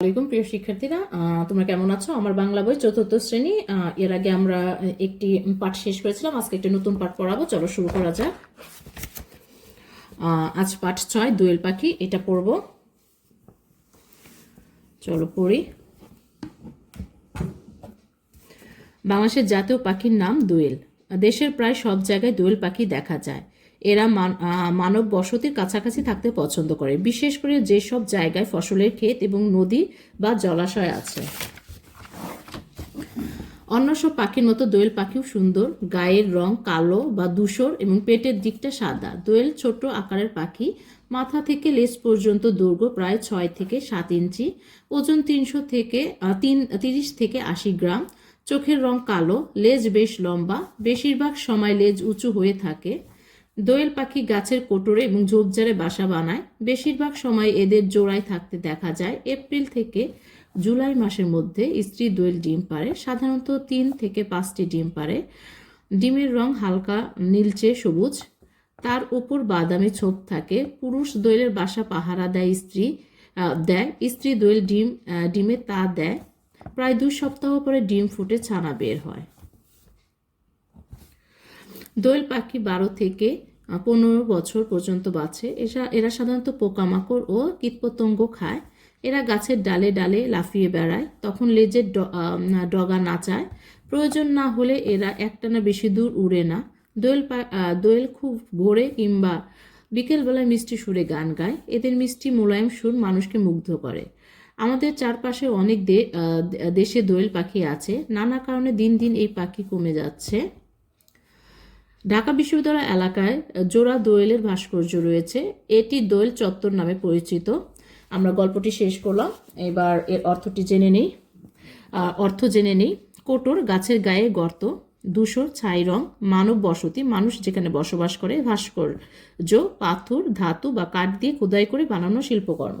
আলাইকুম, প্রিয় শিক্ষার্থীরা। তোমরা কেমন আছো? আমার বাংলা বই চতুর্থ শ্রেণি। এর আগে আমরা একটি পাঠ শেষ করেছিলাম। আজকে একটি নতুন পাঠ পড়াবো। চলো শুরু করা যাক। আজ পাঠ ছয়, দোয়েল পাখি। এটা পড়ব। চলো পড়ি। বাংলাদেশের জাতীয় পাখির নাম দোয়েল। দেশের প্রায় সব জায়গায় দোয়েল পাখি দেখা যায়। এরা মান- মানব বসতির কাছাকাছি থাকতে পছন্দ করে, বিশেষ করে যেসব জায়গায় ফসলের ক্ষেত এবং নদী বা জলাশয় আছে। অন্য সব পাখির মতো দোয়েল পাখিও সুন্দর, গায়ের রং কালো বা ধূসর এবং পেটের দিকটা সাদা। দোয়েল ছোট আকারের পাখি, মাথা থেকে লেজ পর্যন্ত দৈর্ঘ্য প্রায় ছয় থেকে সাত ইঞ্চি, ওজন তিনশো থেকে তিন, তিরিশ থেকে আশি গ্রাম, চোখের রং কালো, লেজ বেশ লম্বা, বেশিরভাগ সময় লেজ উঁচু হয়ে থাকে। দোয়েল পাখি গাছের কোটরে এবং ঝোপঝাড়ে বাসা বানায়। বেশিরভাগ সময় এদের জোড়ায় থাকতে দেখা যায়। এপ্রিল থেকে জুলাই মাসের মধ্যে স্ত্রী দোয়েল ডিম পারে সাধারণত তিন থেকে পাঁচটি ডিম পারে ডিমের রং হালকা নীলচে সবুজ। তার উপর বাদামি ছোপ থাকে। পুরুষ দোয়েলের বাসা পাহারা দেয় স্ত্রী দেয়। স্ত্রী দোয়েল ডিম ডিমে তা দেয়। প্রায় দুই সপ্তাহ পরে ডিম ফুটে ছানা বের হয়। দোয়েল পাখি বারো থেকে পনেরো বছর পর্যন্ত বাঁচে। এরা এরা সাধারণত পোকামাকড় ও কীটপতঙ্গ খায়। এরা গাছের ডালে ডালে লাফিয়ে বেড়ায়। তখন লেজের ডগা নাচায়। প্রয়োজন না হলে এরা একটানা বেশি দূর উড়ে না। দোয়েল দোয়েল খুব ভোরে কিংবা বিকেলবেলায় মিষ্টি সুরে গান গায়। এদের মিষ্টি মোলায়েম সুর মানুষকে মুগ্ধ করে। আমাদের চারপাশে অনেক দেশে দোয়েল পাখি আছে। নানা কারণে দিন দিন এই পাখি কমে যাচ্ছে। ঢাকা বিশ্ববিদ্যালয় এলাকায় জোড়া দোয়েলের ভাস্কর্য রয়েছে। এটি দোয়েল চত্বর নামে পরিচিত। আমরা গল্পটি শেষ করলাম। এবার এর অর্থটি জেনে নেই। অর্থ জেনে নেই। কোটর গাছের গায়ে গর্ত, ধূসর ছাই রং, মানব বসতি, মানুষ যেখানে বসবাস করে, ভাস্কর্য, পাথর, ধাতু বা কাঠ দিয়ে খোদাই করে বানানো শিল্পকর্ম।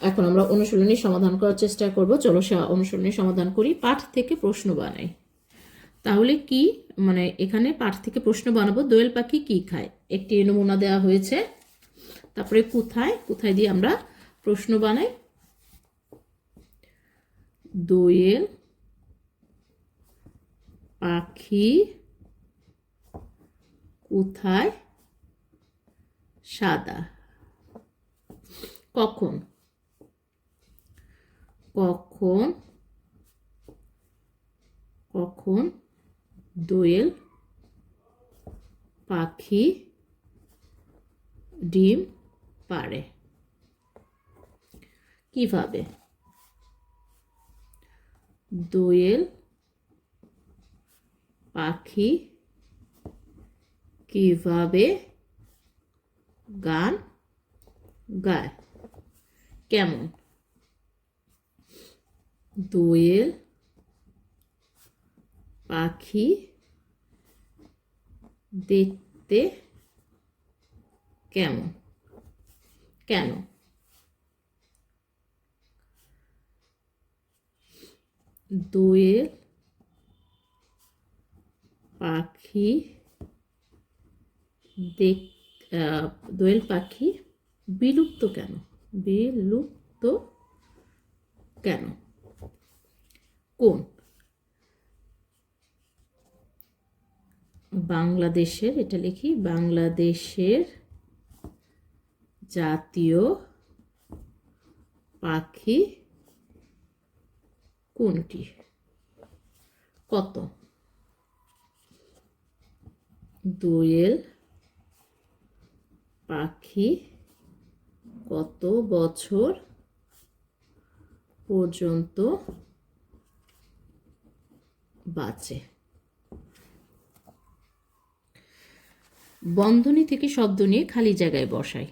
এখন আমরা অনুশীলনী সমাধান করার চেষ্টা করব। চলো সে অনুশীলনী সমাধান করি। পাঠ থেকে প্রশ্ন বানাই। তাহলে কি? মানে এখানে পাঠ থেকে প্রশ্ন বানাবো, দোয়েল পাখি কি খায়? একটি নমুনা দেওয়া হয়েছে। তারপরে কোথায়? কোথায় দিয়ে আমরা প্রশ্ন বানাই? দোয়েল পাখি কোথায়? সাদা। কখন? কখন? কখন? দোয়েল পাখি ডিম পারে কীভাবে? দোয়েল পাখি কীভাবে গান গায়? কেমন? দোয়েল পাখি দেখতে কেমন কেন? দোয়েল পাখি দেখ দোয়েল পাখি বিলুপ্ত কেন? বিলুপ্ত কেন? কোন? বাংলাদেশের এটা লিখি বাংলাদেশের জাতীয় পাখি কোনটি? কত? দোয়েল পাখি কত বছর পর্যন্ত বাঁচে? বন্ধনী থেকে শব্দ নিয়ে খালি জায়গায় বসাই।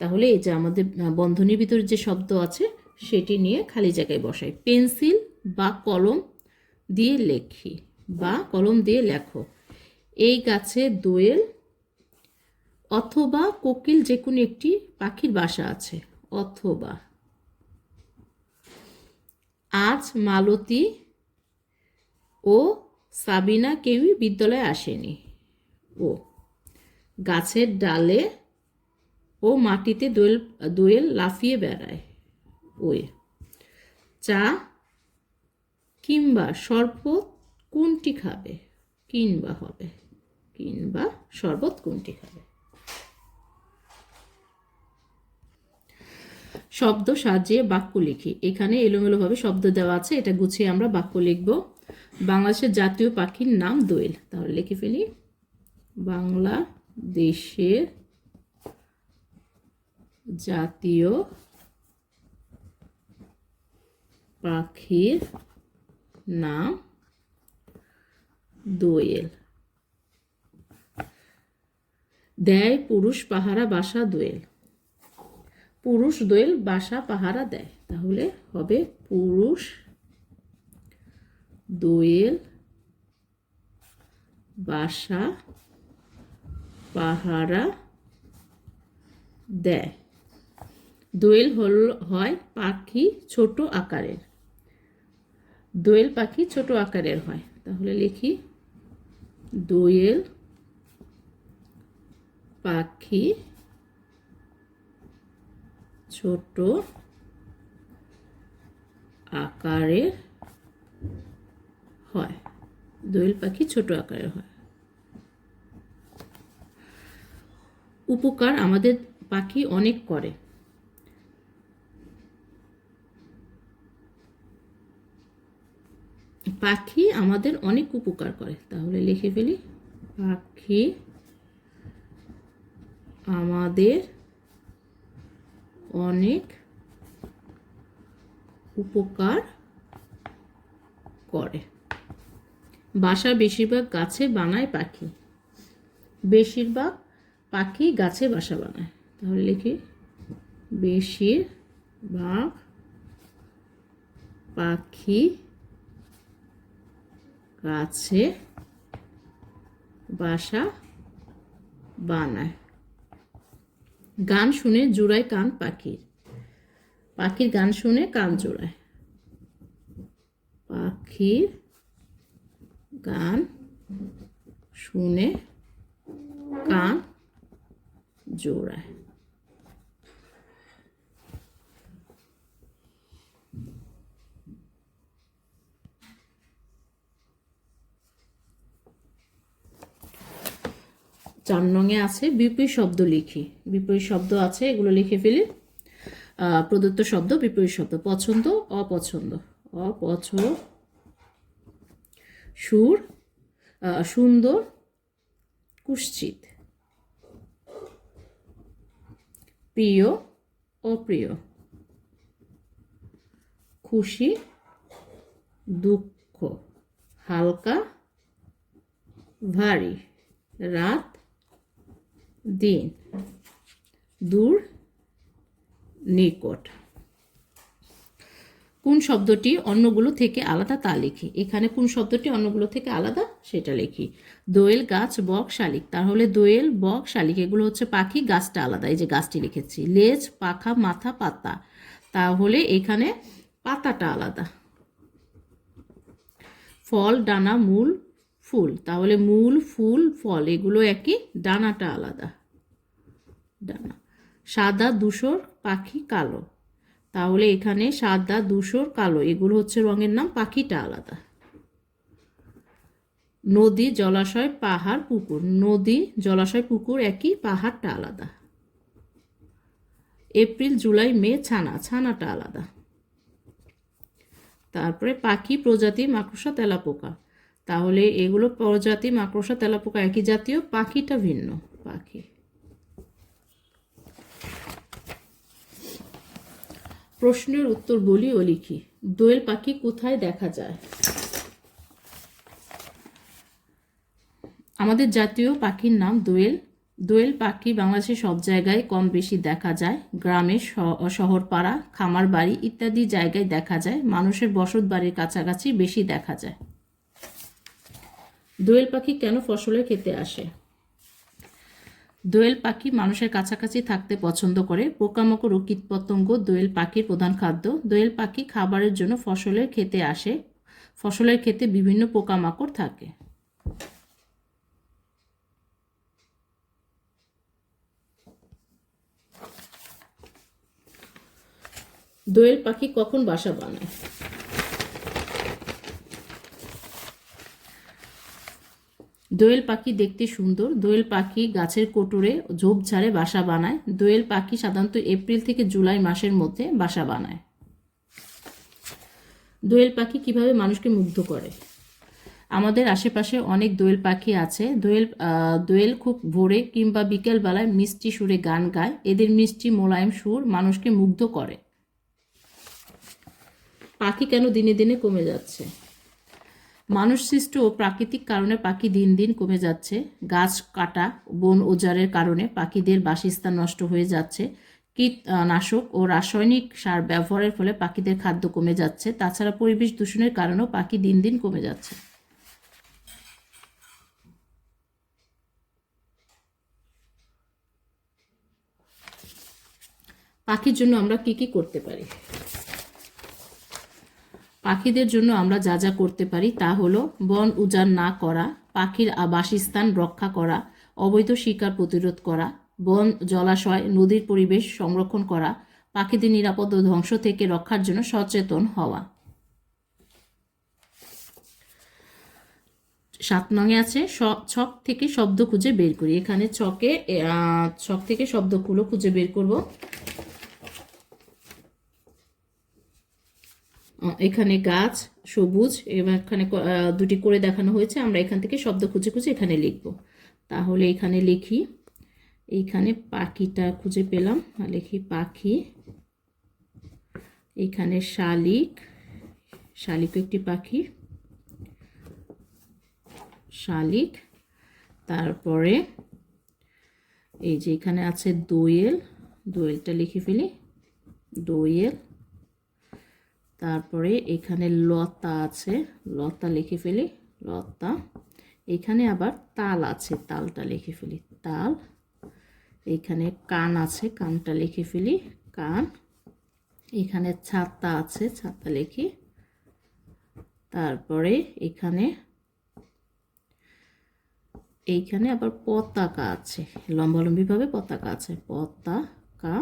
তাহলে এই যে আমাদের বন্ধনীর ভিতরে যে শব্দ আছে, সেটি নিয়ে খালি জায়গায় বসাই। পেন্সিল বা কলম দিয়ে লেখি, বা কলম দিয়ে লেখো। এই গাছে দোয়েল অথবা কোকিল যে কোনো একটি পাখির বাসা আছে, অথবা। আজ মালতী ও সাবিনা কেউই বিদ্যালয়ে আসেনি। ও গাছের ডালে ও মাটিতে দোয়েল দোয়েল লাফিয়ে বেড়ায় ওয়ে। চা কিংবা শরবত কোনটি খাবে? কিংবা হবে? কিংবা শরবত কোনটি খাবে? শব্দ সাজিয়ে বাক্য লিখি। এখানে এলোমেলোভাবে শব্দ দেওয়া আছে, এটা গুছিয়ে আমরা বাক্য লিখব। বাংলাদেশের জাতীয় পাখির নাম দোয়েল। তাহলে লিখে ফেলি। বাংলাদেশের জাতীয় পাখির নাম দোয়েল। দেয় পুরুষ পাহারা, বাসা দোয়েল। পুরুষ দোয়েল, বাসা পাহারা দেয়। তাহলে হবে পুরুষ দোয়েল, বাসা পাহারা দেয়। দোয়েল হল, হয় পাখি ছোট আকারের। দোয়েল পাখি ছোট আকারের হয়। তাহলে লিখি, দোয়েল পাখি ছোট আকারের হয়। দোয়েল পাখি ছোট আকারের হয়। উপকার আমাদের পাখি অনেক করে। পাখি আমাদের অনেক উপকার করে। তাহলে লিখে ফেলি। পাখি আমাদের অনেক উপকার করে। বাসা বেশিরভাগ গাছে বানায় পাখি। বেশিরভাগ পাখি গাছে বাসা বানায়। তাহলে লিখি বেশিরভাগ পাখি গাছে বাসা বানায়। গান শুনে জোড়ায় কান পাখির। পাখির গান শুনে কান জোড়ায়। পাখির গান শুনে কান জোড়ায়। চার নঙে আছে বিপরীত শব্দ লিখি। বিপরীত শব্দ আছে, এগুলো লিখে ফেলি। প্রদত্ত শব্দ, বিপরীত শব্দ। পছন্দ, অপছন্দ। অপছ সুর সুন্দর, কুশ্চিত। প্রিয় অপ্রিয় খুশি, দুঃখ, হালকা, ভারী, রাত, দিন, দূর, নিকট। কোন শব্দটি অন্যগুলো থেকে আলাদা তা লিখি। এখানে কোন শব্দটি অন্যগুলো থেকে আলাদা সেটা লিখি। দোয়েল গাছ, বক, শালিক। তাহলে দোয়েল, বক, শালিক, এগুলো হচ্ছে পাখি, গাছটা আলাদা। এই যে গাছটি লিখেছি লেজ, পাখা, মাথা, পাতা। তাহলে এখানে পাতাটা আলাদা। ফল, ডানা, মূল, ফুল। তাহলে মূল, ফুল, ফল, এগুলো একই, ডানাটা আলাদা। ডানা। সাদা, ধূসর, পাখি, কালো। তাহলে এখানে সাদা, ধূসর, কালো, এগুলো হচ্ছে রঙের নাম, পাখিটা আলাদা। নদী, জলাশয়, পাহাড়, পুকুর। নদী, জলাশয়, পুকুর একই, পাহাড়টা আলাদা। এপ্রিল, জুলাই, মে, ছানা। ছানাটা আলাদা। তারপরে পাখি, প্রজাতি, মাকড়সা, তেলাপোকা। তাহলে এগুলো প্রজাতি, মাকড়সা, তেলাপোকা একই জাতীয়, পাখিটা ভিন্ন, পাখি। প্রশ্নের উত্তর বলি ও লিখি। দোয়েল পাখি কোথায় দেখা যায়? আমাদের জাতীয় পাখির নাম দোয়েল। দোয়েল পাখি বাংলাদেশের সব জায়গায় কম বেশি দেখা যায়। গ্রামে শহর পাড়া খামার বাড়ি ইত্যাদি জায়গায় দেখা যায়। মানুষের বসত বাড়ির কাছাকাছি বেশি দেখা যায়। দোয়েল পাখি কেন ফসলের খেতে আসে? দোয়েল পাখি মানুষের কাছাকাছি থাকতে পছন্দ করে। পোকামাকড় ও কীটপতঙ্গ দোয়েল পাখির প্রধান খাদ্য। দোয়েল পাখি খাবারের জন্য ফসলের খেতে আসে। ফসলের ক্ষেতে বিভিন্ন পোকামাকড় থাকে। দোয়েল পাখি কখন বাসা বানায়? দোয়েল পাখি দেখতে সুন্দর। দোয়েল পাখি গাছের কোটরে ঝোপঝাড়ে বাসা বানায়। দোয়েল পাখি সাধারণত এপ্রিল থেকে জুলাই মাসের মধ্যে বাসা বানায়। দোয়েল পাখি কীভাবে মানুষকে মুগ্ধ করে? আমাদের আশেপাশে অনেক দোয়েল পাখি আছে। দোয়েল দোয়েল খুব ভোরে কিংবা বিকেলবেলায় মিষ্টি সুরে গান গায়। এদের মিষ্টি, মোলায়েম সুর মানুষকে মুগ্ধ করে। পাখি কেন দিনে দিনে কমে যাচ্ছে? মানুষ সৃষ্ট ও প্রাকৃতিক কারণে পাখি দিন দিন কমে যাচ্ছে। গাছ কাটা, বন উজাড়ের কারণে পাখিদের বাসস্থান নষ্ট হয়ে যাচ্ছে। কীটনাশক ও রাসায়নিক সার ব্যবহারের ফলে পাখিদের খাদ্য কমে যাচ্ছে। তাছাড়া পরিবেশ দূষণের কারণেও পাখি দিন দিন কমে যাচ্ছে। পাখির জন্য আমরা কি কি করতে পারি? পাখিদের জন্য আমরা যা যা করতে পারি তা হলো বন উজাড় না করা, পাখির বাসস্থান রক্ষা করা, অবৈধ শিকার প্রতিরোধ করা, বন জলাশয়, নদীর পরিবেশ সংরক্ষণ করা, পাখিদের নিরাপদ ও ধ্বংস থেকে রক্ষার জন্য সচেতন হওয়া। সাত নঙে আছে ছক থেকে শব্দ খুঁজে বের করি। এখানে ছকে ছক থেকে শব্দগুলো খুঁজে বের করব। এখানে গাছ, সবুজ এবং এখানে দুটি করে দেখানো হয়েছে, আমরা এখান থেকে শব্দ খুঁজে খুঁজে এখানে লিখব। তাহলে এখানে লিখি এইখানে পাখিটা খুঁজে পেলাম লিখি পাখি, এখানে শালিক শালিক একটি পাখি, শালিক, তারপরে এই যে এখানে আছে দোয়েল, দোয়েলটা লিখে ফেলি, দোয়েল তারপরে এখানে লতা আছে, লতা লিখে ফেলি, লতা। এখানে আবার তাল আছে, তালটা লিখে ফেলি, তাল। এখানে কান আছে, কানটা লিখে ফেলি, কান। এখানে ছাতা আছে, ছাতা লিখি। তারপরে এখানে এইখানে আবার পতাকা আছে, লম্বালম্বিভাবে পতাকা আছে, পতাকা।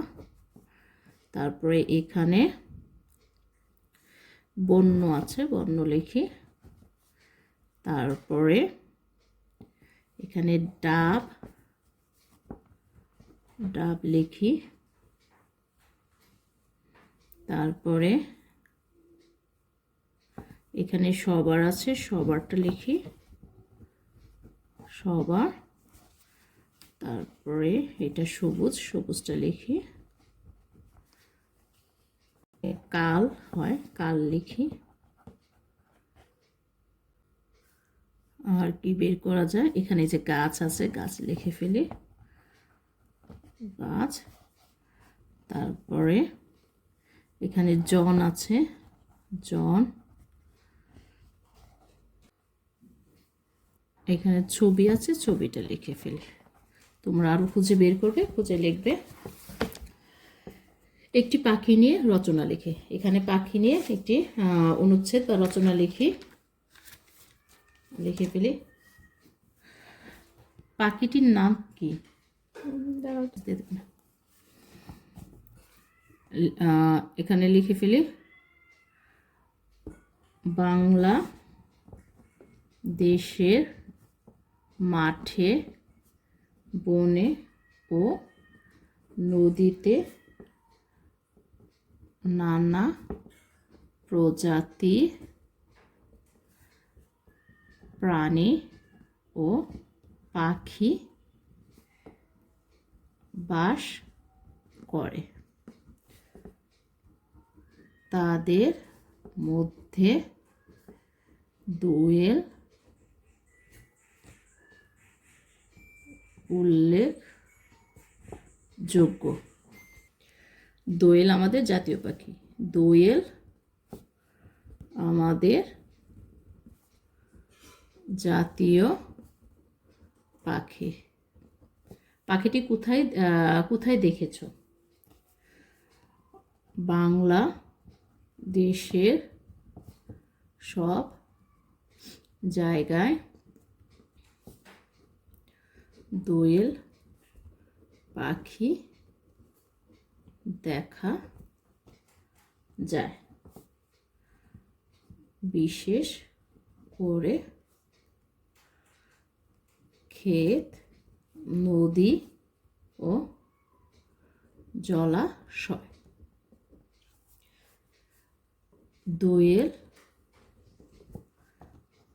তারপরে এখানে বন্য আছে বন্য লিখি। তারপরে এখানে ডাব ডাব লিখি। তারপরে এখানে সবার আছে, সবারটা লিখি। সবার। তারপরে এটা সবুজ, সবুজটা লিখি। কাল হয়, কাল লিখি। আর কি বের করা যায়? এখানে যে গাছ আছে, গাছ লিখে ফেলি। গাছ। তারপরে এখানে জন আছে। জন। এখানে ছবি আছে, ছবিটা লিখে ফেলি। তোমরা আরও খুঁজে বের করবে, খুঁজে লিখবে। একটি পাখি নিয়ে রচনা লিখে। এখানে পাখি নিয়ে একটি অনুচ্ছেদ বা রচনা লিখি। লিখে ফেলি। পাখিটির নাম কি? এখানে লিখে ফেলি। বাংলা দেশের মাঠে বনে ও নদীতে নানা প্রজাতি প্রাণী ও পাখি বাস করে। তাদের মধ্যে দোয়েল উল্লেখযোগ্য। দোয়েল আমাদের জাতীয় পাখি। দোয়েল আমাদের জাতীয় পাখি। পাখিটি কোথায় কোথায় দেখেছ? বাংলা দেশের সব জায়গায় দোয়েল পাখি দেখা যায়। বিশেষ করে ক্ষেত নদী ও জলাশয়। দোয়েল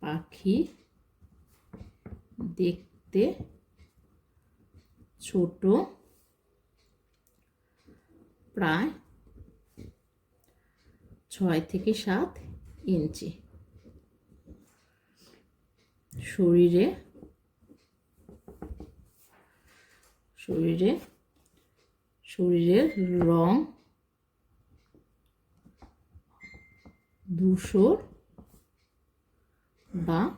পাখি দেখতে ছোট প্রায় ছয় থেকে সাত ইঞ্চি। শরীরে শরীরে শরীরের রং ধূসর বা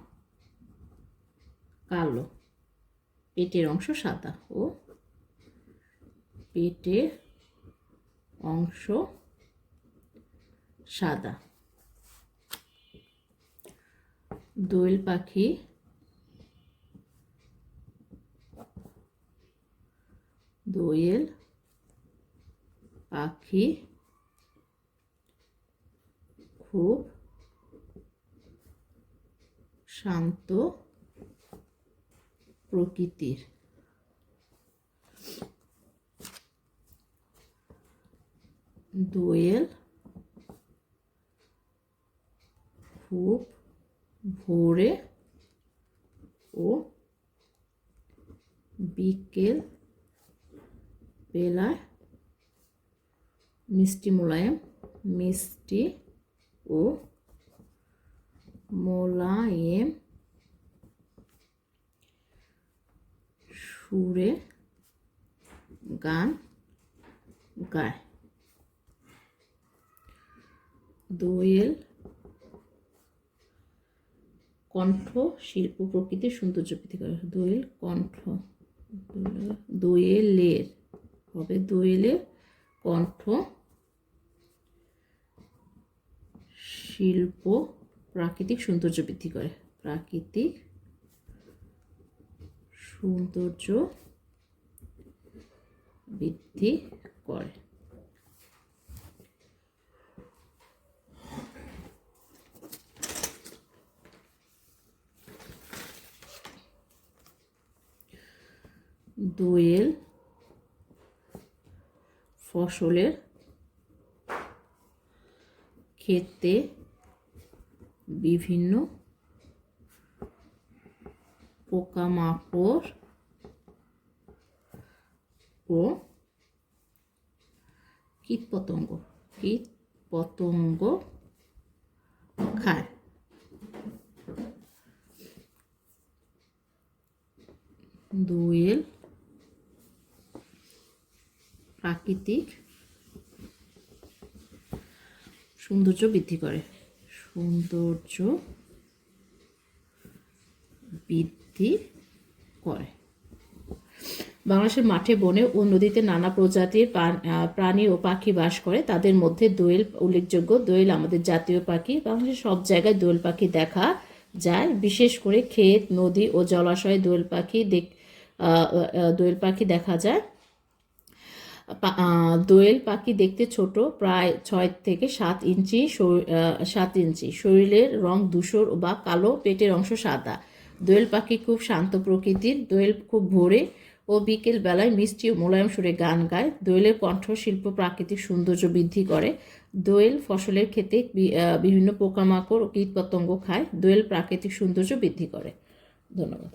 কালো। পেটের অংশ সাদা ও পেটের অংশ সাদা। দোয়েল পাখি দোয়েল পাখি খুব শান্ত প্রকৃতির। দোয়েল খুব ভোরে ও বিকেল বেলায় মিষ্টি মোলায়েম মিষ্টি ও মোলায়েম সুরে গান গায়। দোয়েল কণ্ঠ শিল্প প্রকৃতির সৌন্দর্য বৃদ্ধি করে। দোয়েল কণ্ঠ, দোয়েলের, হবে দোয়েলের কণ্ঠ শিল্প প্রাকৃতিক সৌন্দর্য বৃদ্ধি করে। প্রাকৃতিক সৌন্দর্য বৃদ্ধি করে। দোয়েল ফসলের ক্ষেতে বিভিন্ন পোকামাকড় ও কীটপতঙ্গ কীট পতঙ্গ খায়। দোয়েল প্রাকৃতিক সৌন্দর্য বৃদ্ধি করে। সৌন্দর্য বৃদ্ধি করে। বাংলাদেশের মাঠে, বনে ও নদীতে নানা প্রজাতির প্রাণী ও পাখি বাস করে। তাদের মধ্যে দোয়েল উল্লেখযোগ্য। দোয়েল আমাদের জাতীয় পাখি। বাংলাদেশের সব জায়গায় দোয়েল পাখি দেখা যায়। বিশেষ করে ক্ষেত, নদী ও জলাশয়ে দোয়েল পাখি দেখ দোয়েল পাখি দেখা যায়। দোয়েল পাখি দেখতে ছোট, প্রায় ছয় থেকে সাত ইঞ্চি সাত ইঞ্চি। শরীরের রং ধূসর বা কালো, পেটের অংশ সাদা। দোয়েল পাখি খুব শান্ত প্রকৃতির, দোয়েল খুব ভোরে ও বিকেল বেলায় মিষ্টি ও মোলায়েম সুরে গান গায়। দোয়েলের কণ্ঠশিল্প প্রাকৃতিক সৌন্দর্য বৃদ্ধি করে। দোয়েল ফসলের ক্ষেতে বিভিন্ন পোকামাকড় ও কীটপতঙ্গ খায়। দোয়েল প্রাকৃতিক সৌন্দর্য বৃদ্ধি করে। ধন্যবাদ।